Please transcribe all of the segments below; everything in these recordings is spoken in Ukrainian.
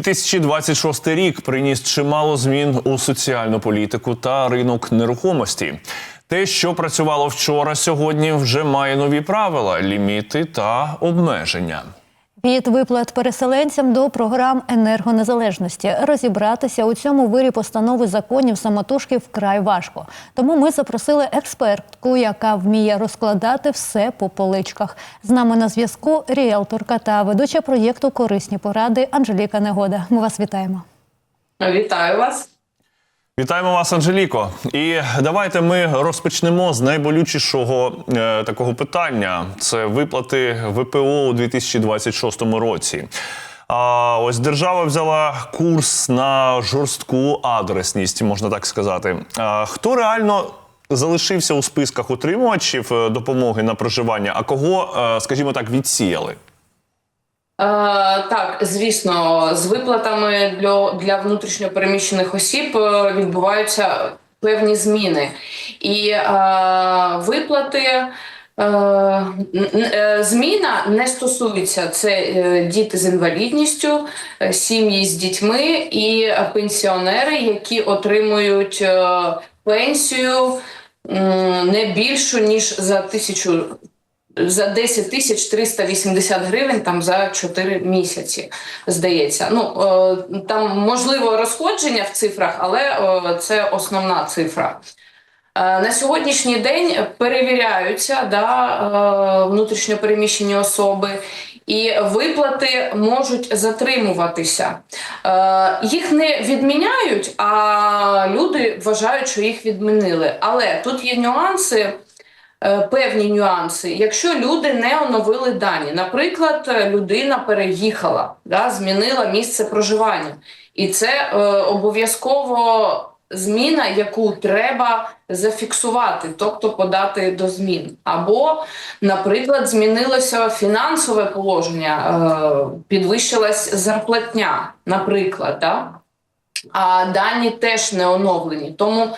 2026 рік приніс чимало змін у соціальну політику та ринок нерухомості. Те, що працювало вчора, сьогодні вже має нові правила, ліміти та обмеження. Від виплат переселенцям до програм енергонезалежності розібратися у цьому вирі постанови законів самотужки вкрай важко. Тому ми запросили експертку, яка вміє розкладати все по поличках. З нами на зв'язку ріелторка та ведуча проєкту Корисні поради Анжеліка Негода. Ми вас вітаємо. Вітаю вас. Вітаємо вас, Анжеліко. І давайте ми розпочнемо з найболючішого е, такого питання: це виплати ВПО у 2026 році. А ось держава взяла курс на жорстку адресність, можна так сказати. А, хто реально залишився у списках утримувачів е, допомоги на проживання, а кого, е, скажімо так, відсіяли? Е, так, звісно, з виплатами для, для внутрішньопереміщених осіб е, відбуваються певні зміни. І е, виплати. е, е, Зміна не стосується це діти з інвалідністю, сім'ї з дітьми і пенсіонери, які отримують пенсію не більшу ніж за тисячу за 10 тисяч 380 гривень там за 4 місяці, здається. Ну е, там можливо розходження в цифрах, але е, це основна цифра. Е, На сьогоднішній день перевіряються да, внутрішньопереміщені особи, і виплати можуть затримуватися. Їх не відміняють, а люди вважають, що їх відмінили. Але тут є нюанси. Е, Певні нюанси, якщо люди не оновили дані, наприклад, е, людина переїхала, да, змінила місце проживання, і це е, обов'язково зміна, яку треба зафіксувати, тобто подати до змін. Або, наприклад, змінилося фінансове положення, е, підвищилась зарплатня, наприклад, да? а дані теж не оновлені. Тому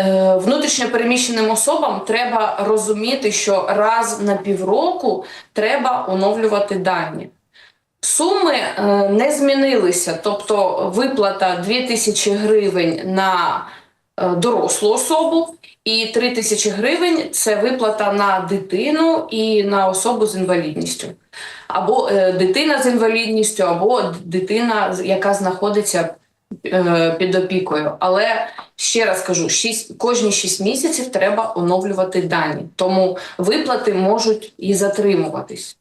е, внутрішньопереміщеним особам треба розуміти, що раз на півроку треба оновлювати дані. Суми е, не змінилися, тобто виплата 2000 гривень на е, дорослу особу і 3000 гривень це виплата на дитину і на особу з інвалідністю. Або дитина з інвалідністю, або дитина, яка знаходиться під опікою. Але ще раз кажу: 6, кожні 6 місяців треба оновлювати дані, тому виплати можуть і затримуватись.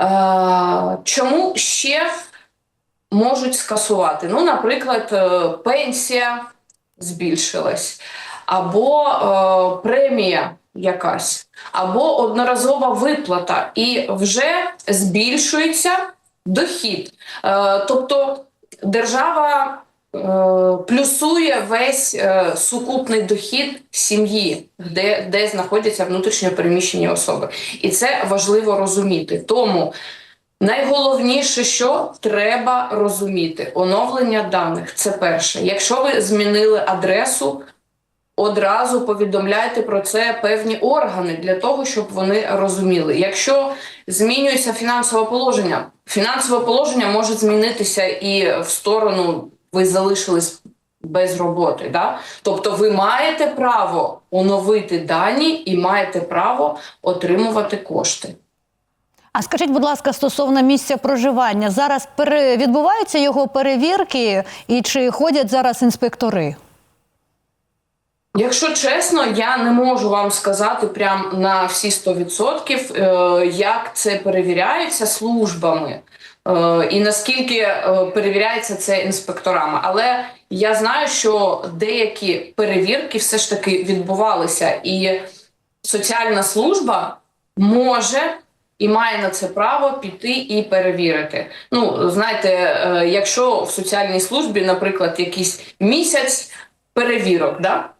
Е, Чому ще можуть скасувати? Ну, наприклад, е, пенсія збільшилась, або е, премія якась, або одноразова виплата, і вже збільшується дохід. Е, Тобто держава е, плюсує весь е, сукупний дохід сім'ї, де, де знаходяться внутрішньо переміщені особи. І це важливо розуміти. Тому найголовніше, що треба розуміти, оновлення даних це перше. Якщо ви змінили адресу, одразу повідомляйте про це певні органи для того, щоб вони розуміли. Якщо змінюється фінансове положення, фінансове положення може змінитися і в сторону ви залишились без роботи. Да? Тобто ви маєте право оновити дані і маєте право отримувати кошти. А скажіть, будь ласка, стосовно місця проживання, зараз пере... відбуваються його перевірки і чи ходять зараз інспектори? Якщо чесно, я не можу вам сказати прям на всі 100%, е, як це перевіряється службами. Е, І наскільки е, перевіряється це інспекторами, але я знаю, що деякі перевірки все ж таки відбувалися, і соціальна служба може і має на це право піти і перевірити. Ну, знаєте, е, якщо в соціальній службі, наприклад, якийсь місяць перевірок, да?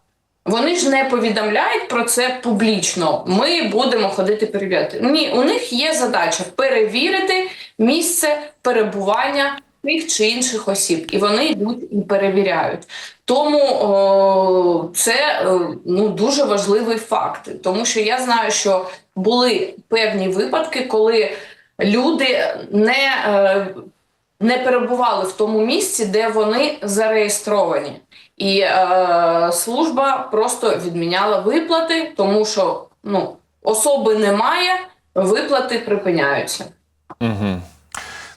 Вони ж не повідомляють про це публічно. Ми будемо ходити перевіряти. Ні, у них є задача перевірити місце перебування тих чи інших осіб, і вони йдуть і перевіряють. Тому о, це е, ну дуже важливий факт, тому що я знаю, що були певні випадки, коли люди не е, не перебували в тому місці, де вони зареєстровані. І е, служба просто відміняла виплати, тому що ну, особи немає, виплати припиняються. Угу.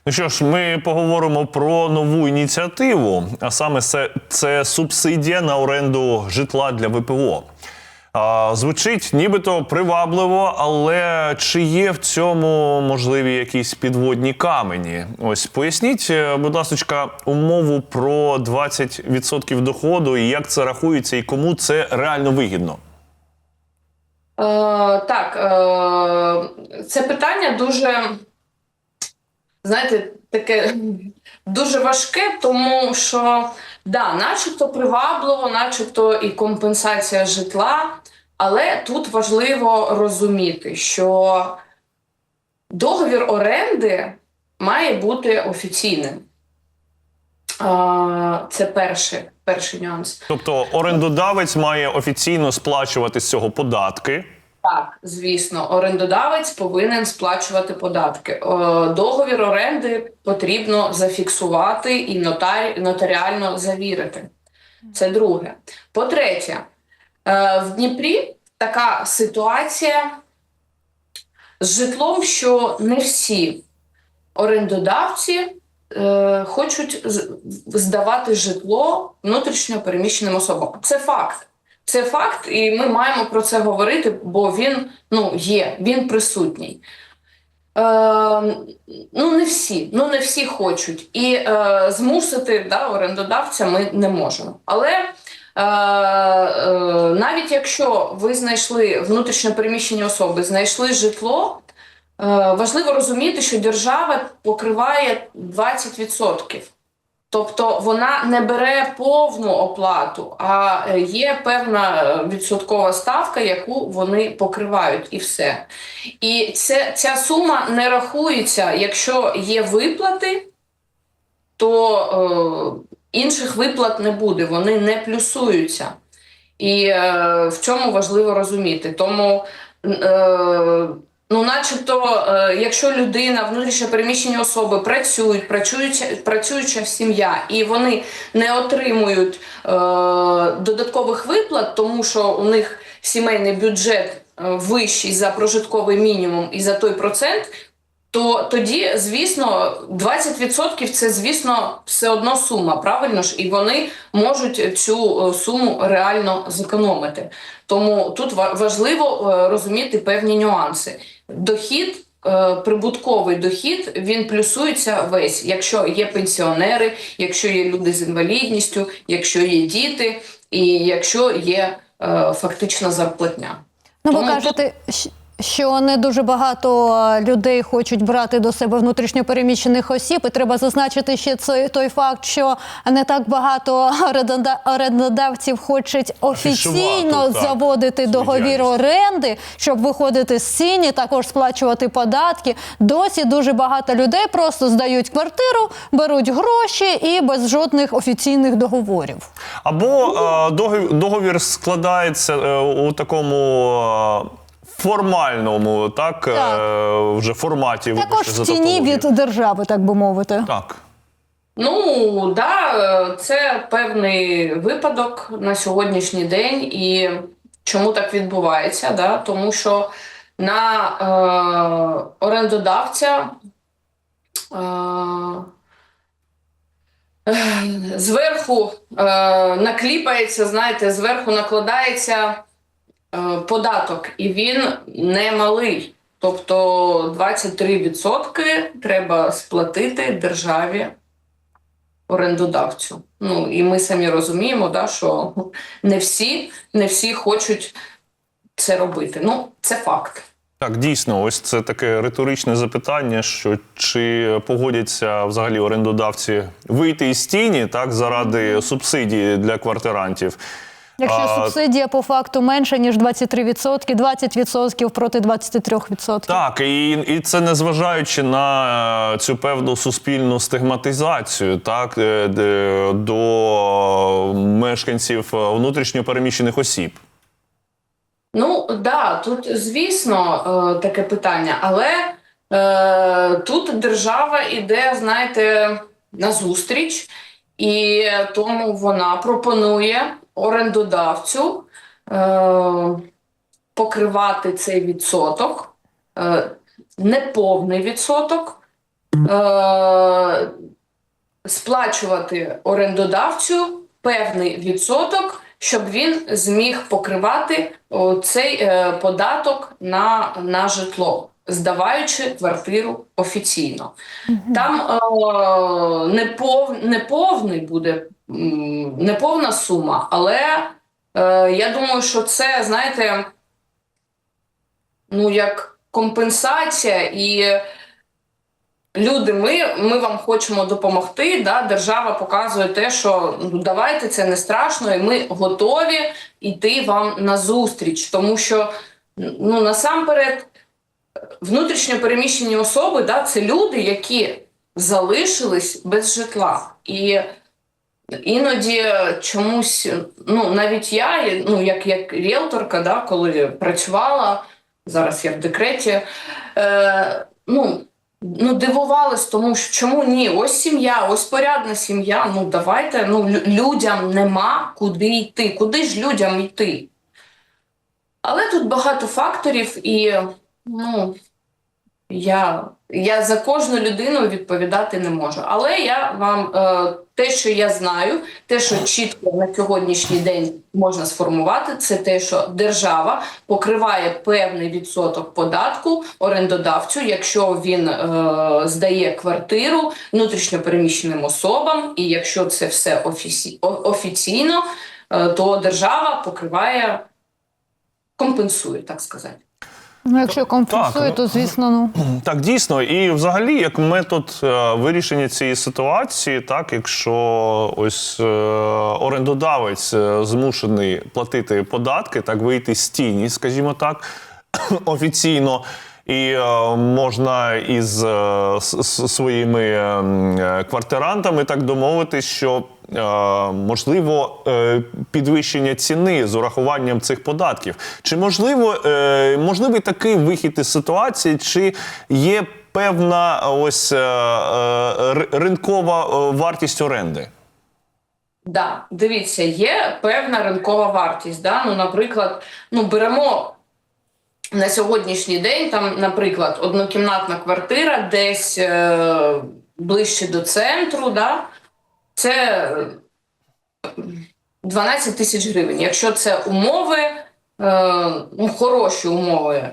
Ну що ж, ми поговоримо про нову ініціативу, а саме це, це субсидія на оренду житла для ВПО. Звучить нібито привабливо, але чи є в цьому можливі якісь підводні камені? Ось поясніть, е, будь ласка, умову про 20% доходу і як це рахується, і кому це реально вигідно. Е, так, е, це питання дуже, знаєте, таке дуже важке, тому що, да, начебто привабливо, начебто і компенсація житла, але тут важливо розуміти, що договір оренди має бути офіційним. Це перший, перший нюанс. Тобто орендодавець має офіційно сплачувати з цього податки. Так, звісно, орендодавець повинен сплачувати податки. Е, Договір оренди потрібно зафіксувати і нотарі, нотаріально завірити. Це друге. По-третє, е, в Дніпрі така ситуація з житлом, що не всі орендодавці е, хочуть здавати житло внутрішньо переміщеним особам. Це факт. Це факт, і ми маємо про це говорити, бо він ну, є, він присутній. Е, ну, не всі, ну не всі хочуть. І е, змусити да, орендодавця ми не можемо. Але е, е, навіть якщо ви знайшли внутрішньо переміщені особи, знайшли житло, е, важливо розуміти, що держава покриває 20%. Тобто вона не бере повну оплату, а е, є певна е, відсоткова ставка, яку вони покривають, і все. І це, ця сума не рахується, якщо є виплати, то е, інших виплат не буде, вони не плюсуються. І е, в цьому важливо розуміти. Тому, е, ну, начебто, е, якщо людина, внутрішньо переміщені особи працюють, працююча, працююча сім'я, і вони не отримують е, додаткових виплат, тому що у них сімейний бюджет е, вищий за прожитковий мінімум і за той процент. То тоді, звісно, 20% це, звісно, все одно сума, правильно ж, і вони можуть цю е, суму реально зекономити. Тому тут ва- важливо розуміти певні нюанси. Дохід, е, прибутковий дохід, він плюсується весь, якщо є пенсіонери, якщо є люди з інвалідністю, якщо є діти, і якщо є е, фактична зарплатня. Ну, ви кажете, що не дуже багато е, людей хочуть брати до себе внутрішньопереміщених осіб, і треба зазначити ще цей той факт, що не так багато орендодавців хочуть офіційно так, заводити свою договір оренди, щоб виходити з сіні, також сплачувати податки. Досі дуже багато людей просто здають квартиру, беруть гроші і без жодних офіційних договорів. Або е, договір, договір складається е, у такому. Формальному, так, е, Так. вже форматі Також в тіні від держави, так би мовити. Так. Ну да, це певний випадок на сьогоднішній день, і чому так відбувається? Да? Тому що на е, орендодавця е, е, зверху е, накліпається, знаєте, зверху накладається податок, і він не малий. Тобто 23% треба сплатити державі орендодавцю. Ну і ми самі розуміємо, да, що не всі, не всі хочуть це робити. Ну, це факт. Так, дійсно, ось це таке риторичне запитання: що чи погодяться взагалі орендодавці вийти із тіні так заради субсидії для квартирантів? Якщо А, субсидія по факту менша, ніж 23%, 20% проти 23%. Так, і, і це незважаючи на е, цю певну суспільну стигматизацію, так е, до мешканців е, внутрішньо переміщених осіб. Ну да, тут звісно таке питання, але е, тут держава іде, знаєте, назустріч, і тому вона пропонує орендодавцю е, покривати цей відсоток, е, неповний відсоток, е, сплачувати орендодавцю певний відсоток, щоб він зміг покривати цей податок на, на житло, здаваючи квартиру офіційно. Там е, непов, неповний буде м, неповна сума, але е, я думаю, що це, знаєте, ну як компенсація і. Люди, ми, ми вам хочемо допомогти. Да? Держава показує те, що ну, давайте це не страшно, і ми готові йти вам на зустріч. Тому що ну, насамперед внутрішньо переміщені особи да, це люди, які залишились без житла. І іноді чомусь, ну навіть я, ну як, як ріелторка, да, коли працювала, зараз я в декреті. Е, ну, Ну, дивувалась, тому що чому ні? Ось сім'я, ось порядна сім'я. Ну давайте. Ну людям нема куди йти. Куди ж людям йти? Але тут багато факторів, і ну я, я за кожну людину відповідати не можу. Але я вам е, те, що я знаю, те, що чітко на сьогоднішній день можна сформувати, це те, що держава покриває певний відсоток податку орендодавцю, якщо він е, здає квартиру внутрішньопереміщеним особам, і якщо це все офісі, офіційно, е, то держава покриває, компенсує, так сказати. Ну, якщо компенсує, ну, то звісно, ну. Так, дійсно, і взагалі, як метод вирішення цієї ситуації, так, якщо ось е, орендодавець е, змушений платити податки, так вийти з тіні, скажімо так, офіційно. І е, можна із е, своїми е, квартирантами так домовитись, що можливо підвищення ціни з урахуванням цих податків. Чи можливо можливий такий вихід із ситуації, чи є певна ось ринкова вартість оренди? Да, дивіться, є певна ринкова вартість. Да? Ну, наприклад, ну беремо на сьогоднішній день, там, наприклад, однокімнатна квартира десь е, ближче до центру, да? це е, 12 тисяч гривень. Якщо це умови, е, ну, хороші умови.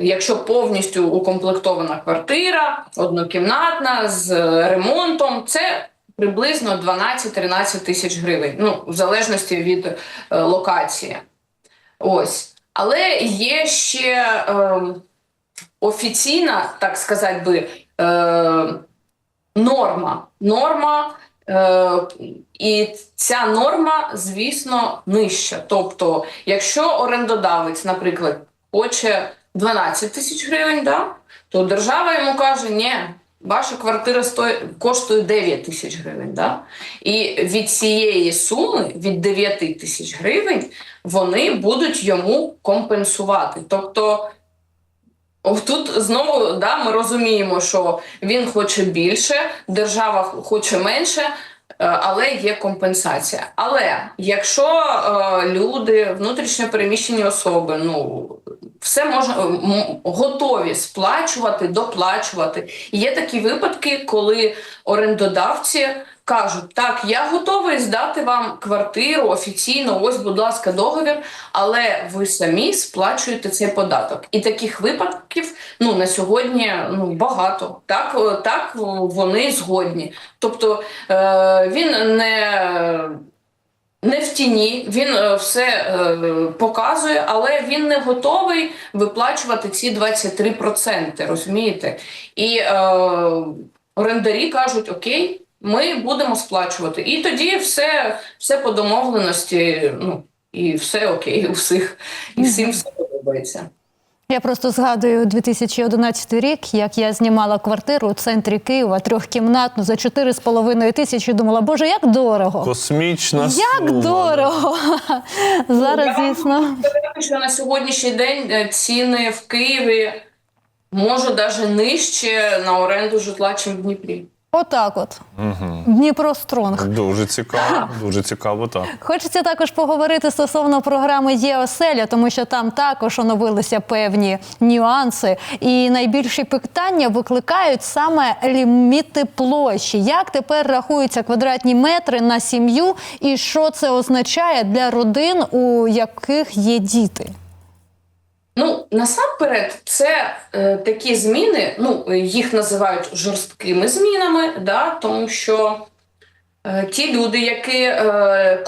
Якщо повністю укомплектована квартира, однокімнатна з е, ремонтом, це приблизно 12-13 тисяч гривень, ну, в залежності від е, локації. Ось. Але є ще е, офіційна, так сказати би, е, норма. Норма, е, і ця норма, звісно, нижча. Тобто, якщо орендодавець, наприклад, хоче 12 тисяч гривень, да, то держава йому каже, ні, ваша квартира стоїть, коштує 9 тисяч гривень. Да? І від цієї суми, від 9 тисяч гривень, вони будуть йому компенсувати. Тобто, тут знову да, ми розуміємо, що він хоче більше, держава хоче менше, е, але є компенсація. Але якщо е, люди, внутрішньо переміщені особи, ну все можна готові сплачувати, доплачувати. Є такі випадки, коли орендодавці кажуть: так, я готовий здати вам квартиру офіційно, ось, будь ласка, договір, але ви самі сплачуєте цей податок. І таких випадків ну на сьогодні ну багато. Так, е, так вони згодні. Тобто е, він не. Не в тіні, він е, все е, показує, але він не готовий виплачувати ці 23%, розумієте? І е, орендарі кажуть: Окей, ми будемо сплачувати. І тоді все, все по домовленості, ну і все окей у всіх, і всім все подобається. Я просто згадую 2011 рік, як я знімала квартиру у центрі Києва, трьохкімнатну за 4,5 тисячі. Думала, боже, як дорого! Космічна Як сума. дорого! Зараз, звісно. Що на сьогоднішній день е, ціни в Києві може навіть нижче на оренду житла, чим в Дніпрі. Отак от. Дніпро Стронг. Дуже цікаво, дуже цікаво, так. Хочеться також поговорити стосовно програми ЄОселя, тому що там також оновилися певні нюанси. І найбільші питання викликають саме ліміти площі. Як тепер рахуються квадратні метри на сім'ю, і що це означає для родин, у яких є діти? Ну, насамперед, це е, такі зміни, ну, їх називають жорсткими змінами, да, тому що е, ті люди, які е,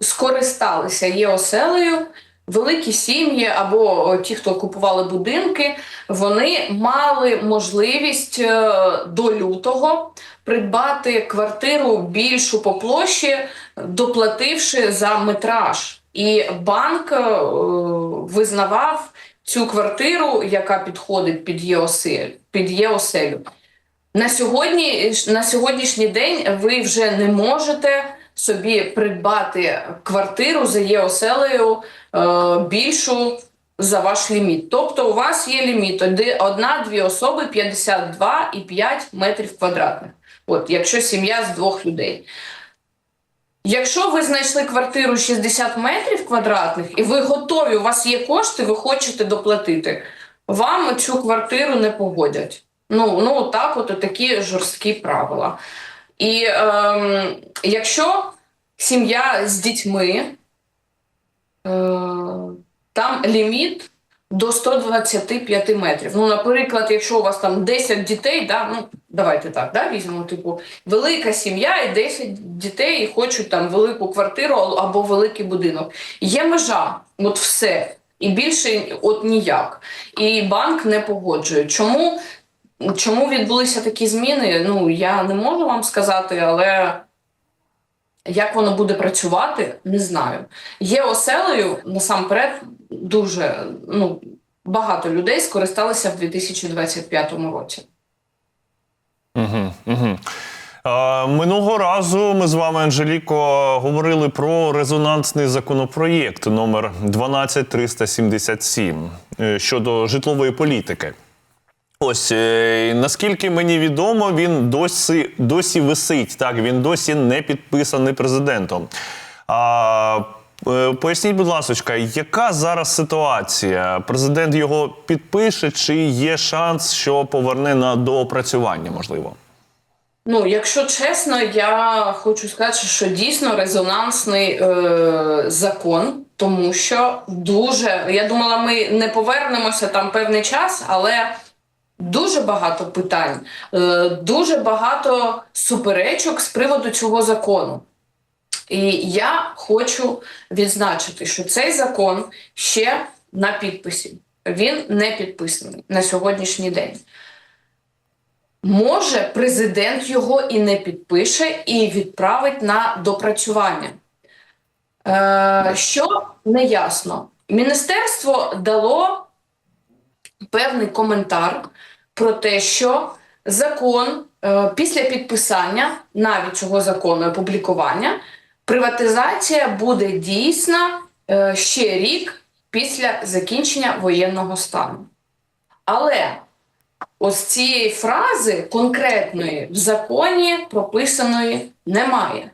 скористалися ЄОселею, великі сім'ї або ті, хто купували будинки, вони мали можливість е, до лютого придбати квартиру більшу по площі, доплативши за метраж. І банк е, визнавав цю квартиру, яка підходить під ЄОсель, під ЄОселю. На, сьогодні, на сьогоднішній день ви вже не можете собі придбати квартиру за ЄОселею е, більшу за ваш ліміт. Тобто у вас є ліміт одна-дві особи 52,5 метрів квадратних. От, якщо сім'я з двох людей. Якщо ви знайшли квартиру 60 метрів квадратних і ви готові, у вас є кошти, ви хочете доплатити, вам цю квартиру не погодять. Ну, ну так, от такі жорсткі правила. І ем, якщо сім'я з дітьми, е, там ліміт до 125 метрів. Ну, наприклад, якщо у вас там 10 дітей, да, ну давайте так, да, візьмемо, типу, велика сім'я і 10 дітей і хочуть там велику квартиру або великий будинок. Є межа, от все. І більше от ніяк. І банк не погоджує. Чому, чому відбулися такі зміни? Ну, я не можу вам сказати, але як воно буде працювати, не знаю. Є оселею насамперед дуже ну, багато людей скористалися в 2025 році. Угу, угу. Минулого разу ми з вами, Анжеліко, говорили про резонансний законопроєкт номер 12377 е, щодо житлової політики. Ось е, наскільки мені відомо, він досі, досі висить. Так, він досі не підписаний президентом. А, е, поясніть, будь ласка, яка зараз ситуація? Президент його підпише, чи є шанс, що поверне на доопрацювання, можливо? Ну, якщо чесно, я хочу сказати, що дійсно резонансний е, закон, тому що дуже я думала, ми не повернемося там певний час, але дуже багато питань, е, дуже багато суперечок з приводу цього закону. І я хочу відзначити, що цей закон ще на підписі. Він не підписаний на сьогоднішній день. Може, президент його і не підпише, і відправить на допрацювання. Е, що неясно. Міністерство дало певний коментар про те, що закон е, після підписання навіть цього закону і опублікування, приватизація буде дійсна е, ще рік після закінчення воєнного стану. Але ось цієї фрази конкретної в законі прописаної немає.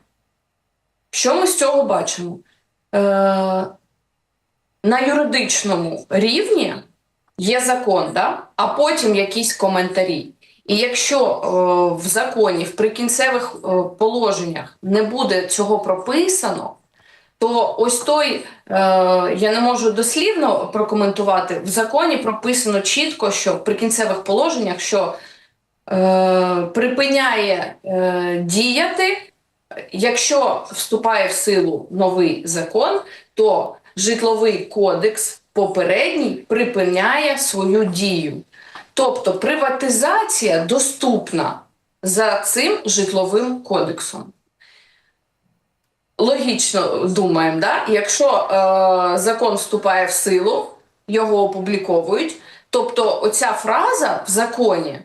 Що ми з цього бачимо? Е, на юридичному рівні є закон, да? а потім якісь коментарі. І якщо е, в законі, в прикінцевих е, положеннях не буде цього прописано, то ось той, е, я не можу дослівно прокоментувати, в законі прописано чітко, що в прикінцевих положеннях, що е, припиняє е, діяти, якщо вступає в силу новий закон, то житловий кодекс попередній припиняє свою дію. Тобто приватизація доступна за цим житловим кодексом. Логічно думаємо, да? якщо е, закон вступає в силу, його опубліковують, тобто оця фраза в законі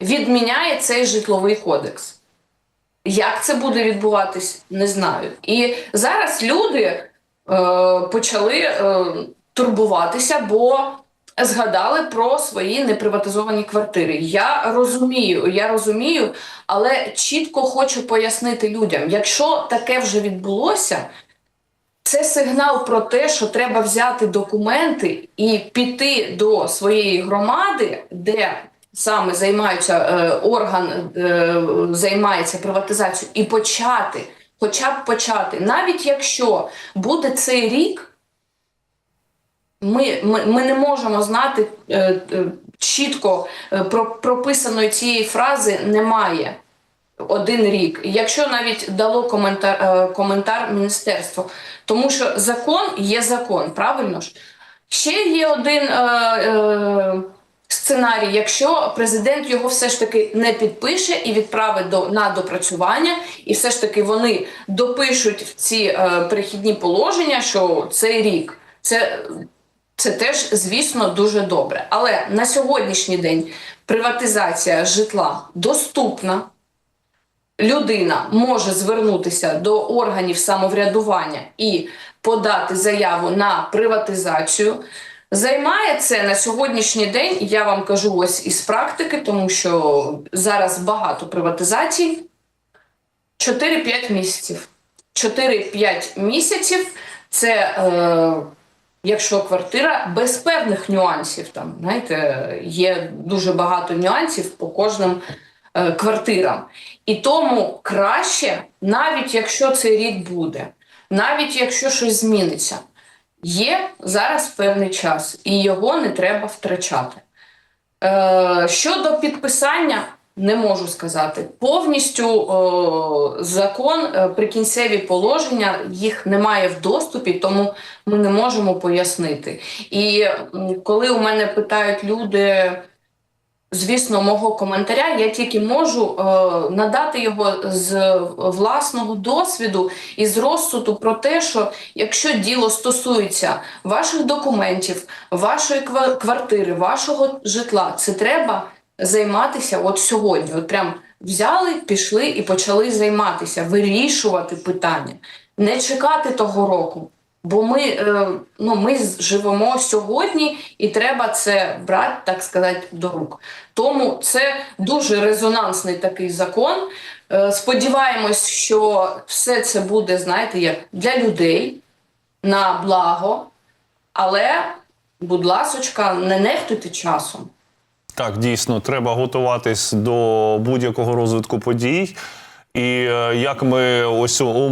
відміняє цей житловий кодекс. Як це буде відбуватись, не знаю. І зараз люди е, почали е, турбуватися, бо згадали про свої неприватизовані квартири. Я розумію, я розумію, але чітко хочу пояснити людям: якщо таке вже відбулося, це сигнал про те, що треба взяти документи і піти до своєї громади, де саме займаються е, орган е, займається приватизацією, і почати, хоча б почати, навіть якщо буде цей рік. Ми, ми, ми не можемо знати е, е, чітко е, про, прописаної цієї фрази немає один рік. Якщо навіть дало коментар, е, коментар міністерство, тому що закон є закон, правильно ж? Ще є один е, е, сценарій, якщо президент його все ж таки не підпише і відправить до, на допрацювання, і все ж таки вони допишуть в ці е, перехідні положення, що цей рік це. Це теж, звісно, дуже добре. Але на сьогоднішній день приватизація житла доступна. Людина може звернутися до органів самоврядування і подати заяву на приватизацію. Займає це на сьогоднішній день, я вам кажу ось із практики, тому що зараз багато приватизацій. 4-5 місяців. 4-5 місяців це. Е, Якщо квартира без певних нюансів, там знаєте, є дуже багато нюансів по кожним е, квартирам. І тому краще, навіть якщо цей рік буде, навіть якщо щось зміниться, є зараз певний час, і його не треба втрачати. Е, щодо підписання, не можу сказати. Повністю о, закон, е, прикінцеві положення, їх немає в доступі, тому ми не можемо пояснити. І коли у мене питають люди, звісно, мого коментаря, я тільки можу е, надати його з власного досвіду і з розсуду про те, що якщо діло стосується ваших документів, вашої ква- квартири, вашого житла, це треба займатися от сьогодні. От прям взяли, пішли і почали займатися, вирішувати питання, не чекати того року. Бо ми, е, ну, ми живемо сьогодні, і треба це брати, так сказати, до рук. Тому це дуже резонансний такий закон. Е, Сподіваємось, що все це буде, знаєте, як для людей на благо, але, будь ласочка, не нехтуйте часом. Так, дійсно, треба готуватись до будь-якого розвитку подій. І е, як ми ось у-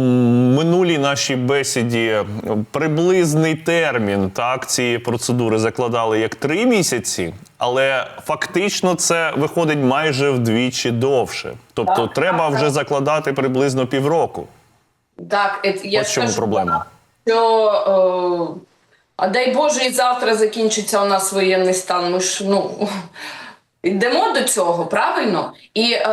минулій нашій бесіді е, приблизний термін так цієї процедури закладали як три місяці, але фактично це виходить майже вдвічі довше. Тобто, Так, треба так, вже так. закладати приблизно півроку. Так, е, я Ось чому проблема. що а дай Боже, і завтра закінчиться у нас воєнний стан. Ми ж ну йдемо до цього, правильно? І е,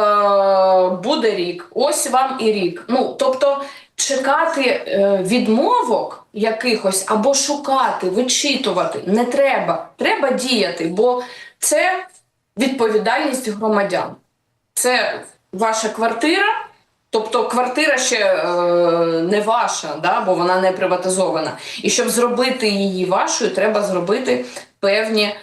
буде рік. Ось вам і рік. Ну тобто чекати е, відмовок якихось або шукати, вичитувати не треба. Треба діяти, бо це відповідальність громадян. Це ваша квартира. Тобто квартира ще е, не ваша, да, бо вона не приватизована. І щоб зробити її вашою, треба зробити певні,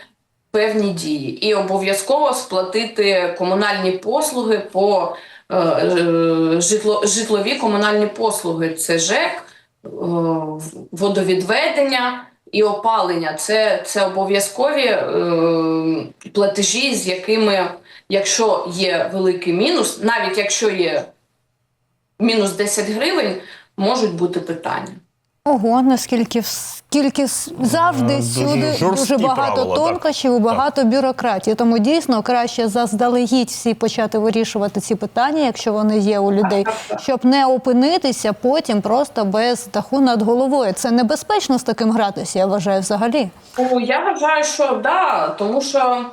певні дії. І обов'язково сплатити комунальні послуги по е, е, житло, житлові комунальні послуги. Це ЖЕК, е, водовідведення і опалення. Це, це обов'язкові е, платежі, з якими, якщо є великий мінус, навіть якщо є мінус 10 гривень, можуть бути питання. Ого, наскільки скільки завжди Е, дуже всюди жорсткі дуже багато правила, тонкощів і багато бюрократії. Тому дійсно краще заздалегідь всі почати вирішувати ці питання, якщо вони є у людей, щоб не опинитися потім просто без даху над головою. Це небезпечно з таким гратися, я вважаю, взагалі. Ну, я вважаю, що да, тому що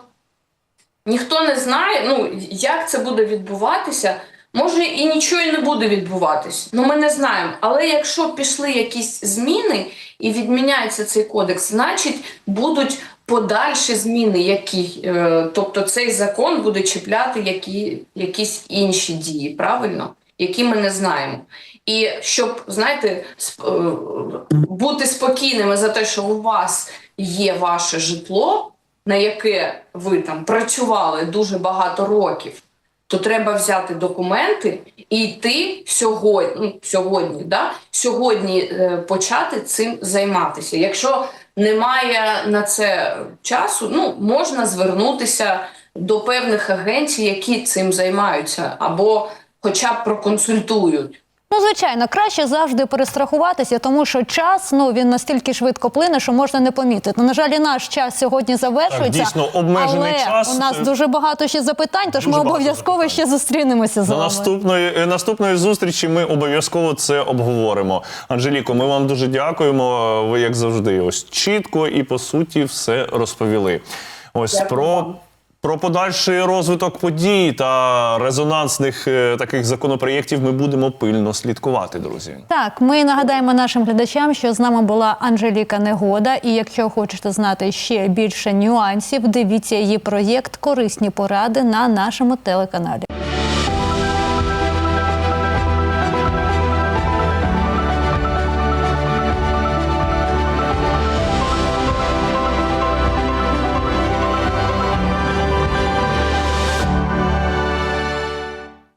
ніхто не знає, ну як це буде відбуватися. Може і нічого і не буде відбуватись. Ну ми не знаємо. Але якщо пішли якісь зміни і відміняється цей кодекс, значить будуть подальші зміни, які, е, тобто цей закон буде чіпляти які, якісь інші дії, правильно? Які ми не знаємо. І щоб, знаєте, е, бути спокійними за те, що у вас є ваше житло, на яке ви там працювали дуже багато років, то треба взяти документи і йти сьогодні, ну, сьогодні, да? сьогодні е, почати цим займатися. Якщо немає на це часу, ну можна звернутися до певних агенцій, які цим займаються, або хоча б проконсультують. Ну, звичайно, краще завжди перестрахуватися, тому що час ну він настільки швидко плине, що можна не помітити. На жаль, і наш час сьогодні завершується. Так, дійсно, обмежений але час. У нас дуже багато ще запитань, тож Дуже ми обов'язково запитань. ще зустрінемося з вами. наступної е, наступної зустрічі ми обов'язково це обговоримо. Анжеліко, ми вам дуже дякуємо. Ви як завжди, ось чітко і по суті все розповіли. Ось Дякую про. Про подальший розвиток подій та резонансних е, таких законопроєктів ми будемо пильно слідкувати, друзі. Так, ми нагадаємо нашим глядачам, що з нами була Анжеліка Негода. І якщо хочете знати ще більше нюансів, дивіться її проєкт Корисні поради на нашому телеканалі.